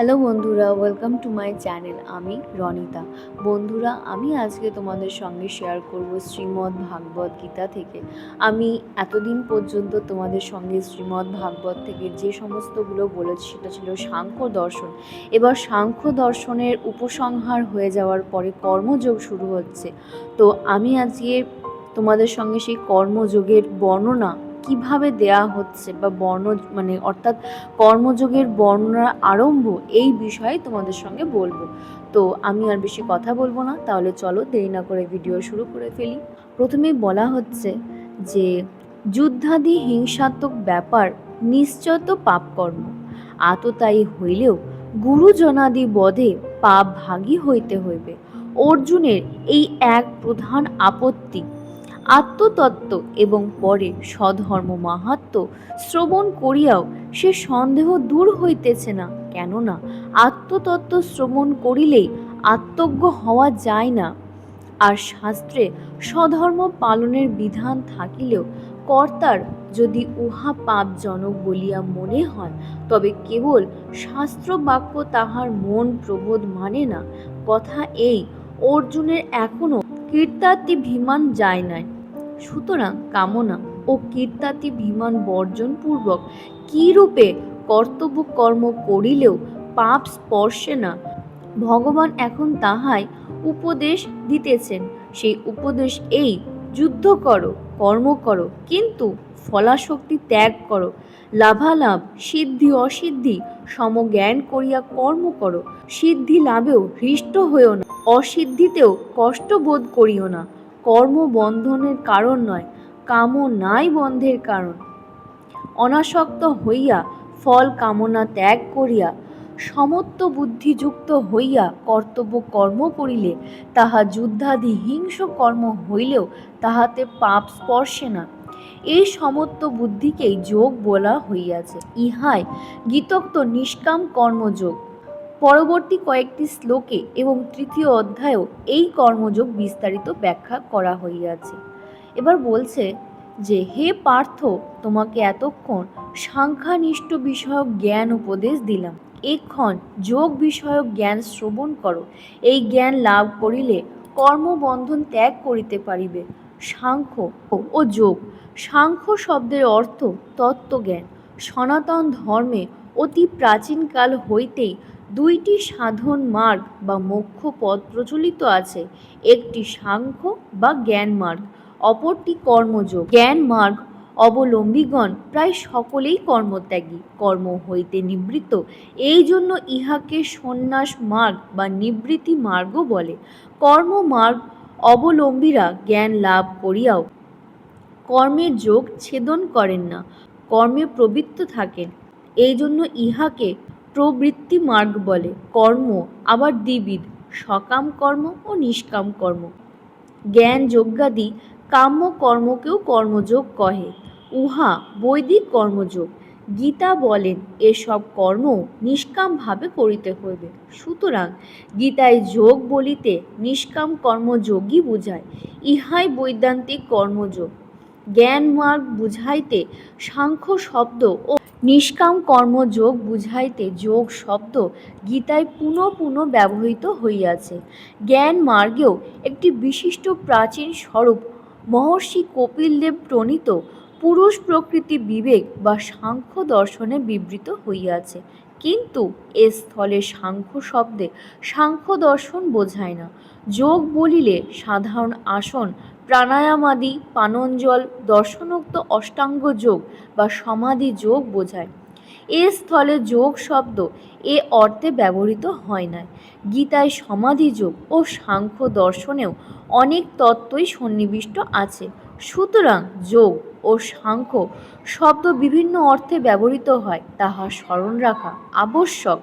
Hello বন্ধুরা welcome to my channel আমি রনিতা। বন্ধুরা, আমি আজকে তোমাদের সঙ্গে শেয়ার করব শ্রীমদ্ ভাগবত গীতা থেকে। আমি এতদিন পর্যন্ত তোমাদের সঙ্গে শ্রীমদ্ ভাগবত থেকে যে সমস্তগুলো বলেছি, সেটা ছিল সাংখ্য দর্শন। এবার সাংখ্য দর্শনের উপসংহার হয়ে যাওয়ার পরে কর্মযোগ শুরু হচ্ছে। তো আমি আজকে তোমাদের সঙ্গে সেই কর্মযোগের বর্ণনা কীভাবে দেয়া হচ্ছে বা বর্ণ মানে অর্থাৎ কর্মযোগের বর্ণনা আরম্ভ এই বিষয়ে তোমাদের সঙ্গে বলব। তো আমি আর বেশি কথা বলব না, তাহলে চলো দেরি না করে ভিডিও শুরু করে ফেলি। প্রথমেই বলা হচ্ছে যে, যুদ্ধাদি হিংসাত্মক ব্যাপার নিশ্চয়ত পাপকর্ম। আততায়ী হইলেও গুরুজনাদি বধে পাপ ভাগী হইতে হইবে। অর্জুনের এই এক প্রধান আপত্তি আত্মতত্ত্ব এবং পরে সধর্ম মাহাত্ম শ্রবণ করিয়াও সে সন্দেহ দূর হইতেছে না। কেননা আত্মতত্ত্ব শ্রবণ করিলেই আত্মজ্ঞ হওয়া যায় না। আর শাস্ত্রে সধর্ম পালনের বিধান থাকিলেও কর্তার যদি উহা পাপজনক বলিয়া মনে হয়, তবে কেবল শাস্ত্র বাক্য তাহার মন প্রবোধ মানে না। কথা এই, অর্জুনের এখনও কীর্তার্থী ভিমান যায় নাই। সুতরাং কামনা ও কীর্তাতি বিমান বর্জন পূর্বক কী রূপে কর্তব্য কর্ম করিলেও পাপ স্পর্শে না। ভগবান এখন তাহাই উপদেশ দিতেছেন। সেই উপদেশ এই, যুদ্ধ করো, কর্ম করো, কিন্তু ফলাশক্তি ত্যাগ করো। লাভালাভ, সিদ্ধি, অসিদ্ধি, সমজ্ঞান করিয়া কর্ম করো। সিদ্ধি লাভেও হৃষ্ট হইও না। অসিদ্ধিতেও কষ্ট বোধ করিও না। কর্ম বন্ধনের কারণ নয় কাম নাই বন্ধের কারণ। অনাসক্ত হইয়া, ফল কামনা ত্যাগ করিয়া, সমত্ব বুদ্ধিযুক্ত হইয়া কর্তব্য কর্ম করিলে, তাহা যুদ্ধাদি হিংস কর্ম হইলেও তাহাতে পাপ স্পর্শে না। এই সমত্ব বুদ্ধিকেই যোগ বলা হইয়াছে। ইহাই গীতোক্ত নিষ্কাম কর্মযোগ। পরবর্তী কয়েকটি শ্লোকে এবং তৃতীয় অধ্যায়েও এই কর্মযোগ বিস্তারিত ব্যাখ্যা করা হইয়াছে। এবার বলছে যে, হে পার্থ, তোমাকে এতক্ষণ সাংখ্যানিষ্ঠ বিষয়ক জ্ঞান উপদেশ দিলাম। এক্ষণ যোগ বিষয়ক জ্ঞান শ্রবণ করো। এই জ্ঞান লাভ করিলে কর্মবন্ধন ত্যাগ করিতে পারিবে। সাংখ্য ও যোগ। সাংখ্য শব্দের অর্থ তত্ত্বজ্ঞান। সনাতন ধর্মে অতি প্রাচীনকাল হইতেই দুইটি সাধন মার্গ বা মোক্ষ পথ প্রচলিত আছে। একটি সাংখ্য বা জ্ঞান মার্গ, অপরটি কর্মযোগ। জ্ঞান মার্গ অবলম্বীগণ প্রায় সকলেই কর্মত্যাগী, কর্ম হইতে নিবৃত্ত। এই জন্য ইহাকে সন্ন্যাস মার্গ বা নিবৃত্তি মার্গও বলে। কর্মমার্গ অবলম্বীরা জ্ঞান লাভ করিয়াও কর্মের যোগ ছেদন করেন না, কর্মে প্রবৃত্ত থাকেন। এই জন্য ইহাকে প্রবৃত্তি মার্গ বলে। কর্ম আবার দ্বিবিধ, সকাম কর্ম ও নিষ্কাম কর্ম। জ্ঞান যজ্ঞাদি কাম্য কর্মকেও কর্মযোগ কহে। উহা বৈদিক কর্মযোগ। গীতা বলেন, এসব কর্ম নিষ্কামভাবে করিতে হইবে। সুতরাং গীতায় যোগ বলিতে নিষ্কাম কর্মযোগই বুঝায়। ইহাই বৈদান্তিক কর্মযোগ। জ্ঞান মার্গ বুঝাইতে সাংখ্য শব্দ ও নিষ্কাম কর্মযোগ বুঝাইতে যোগ শব্দ গীতায় পুনঃ পুনঃ ব্যবহৃত হইয়াছে। জ্ঞান মার্গেও একটি বিশিষ্ট প্রাচীন স্বরূপ মহর্ষি কপিলদেব প্রণীত পুরুষ প্রকৃতি বিবেক বা সাংখ্য দর্শনে বিবৃত হইয়াছে। কিন্তু এ স্থলে সাংখ্য শব্দে সাংখ্য দর্শন বোঝায় না। যোগ বলিলে সাধারণ আসন প্রাণায়ামাদি পানঞ্জল দর্শনোক্ত অষ্টাঙ্গ যোগ বা সমাধি যোগ বোঝায়। এ স্থলে যোগ শব্দ এ অর্থে ব্যবহৃত হয় না। গীতায় সমাধি যোগ ও সাংখ্য দর্শনেও অনেক তত্ত্বই সন্নিবিষ্ট আছে। সুতরাং যোগ ও সাংখ্য শব্দ বিভিন্ন অর্থে ব্যবহৃত হয়, তাহা স্মরণ রাখা আবশ্যক।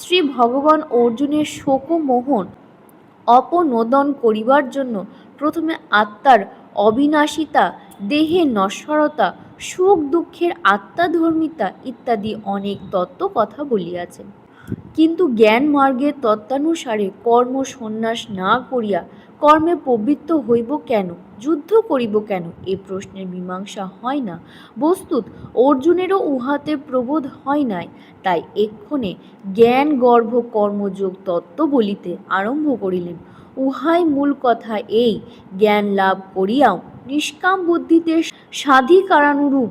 শ্রী ভগবান অর্জুনের শোকমোহন অপনোদন করিবার জন্য প্রথমে আত্মার অবিনাশিতা দেহের নশ্বরতা, সুখ দুঃখের আত্মাধর্মিতা ইত্যাদি অনেক তত্ত্ব কথা বলিয়াছেন কিন্তু জ্ঞান মার্গের তত্ত্বানুসারে কর্ম সন্ন্যাস না করিয়া কর্মে প্রবৃত্ত হইব কেন, যুদ্ধ করিব কেন, এ প্রশ্নের মীমাংসা হয় না। বস্তুত অর্জুনেরও উহাতে প্রবোধ হয় নাই, তাই এক্ষণে জ্ঞান গর্ভ কর্মযোগ তত্ত্ব বলিতে আরম্ভ করিলেন। উহাই মূল কথা এই, জ্ঞান লাভ করিয়াও নিষ্কাম বুদ্ধিতে সাধিকারানুরূপ।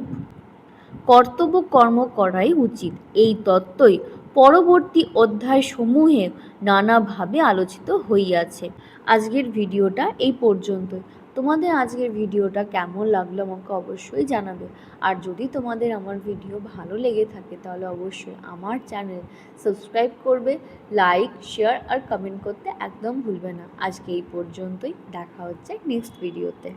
কর্তব্য কর্ম করাই উচিত। এই তত্ত্বই পরবর্তী অধ্যায় সমূহে নানাভাবে আলোচিত হইয়াছে। আজকের ভিডিওটা এই পর্যন্ত তোমাদের আজকের ভিডিওটা কেমন লাগল আমাকে অবশ্যই জানাবে। আর যদি তোমাদের আমার ভিডিও ভালো লেগে থাকে তাহলে অবশ্যই আমার চ্যানেল সাবস্ক্রাইব করবে, লাইক, শেয়ার আর কমেন্ট করতে একদম ভুলবে না। আজকে এই পর্যন্তই, দেখা হচ্ছে নেক্সট ভিডিওতে।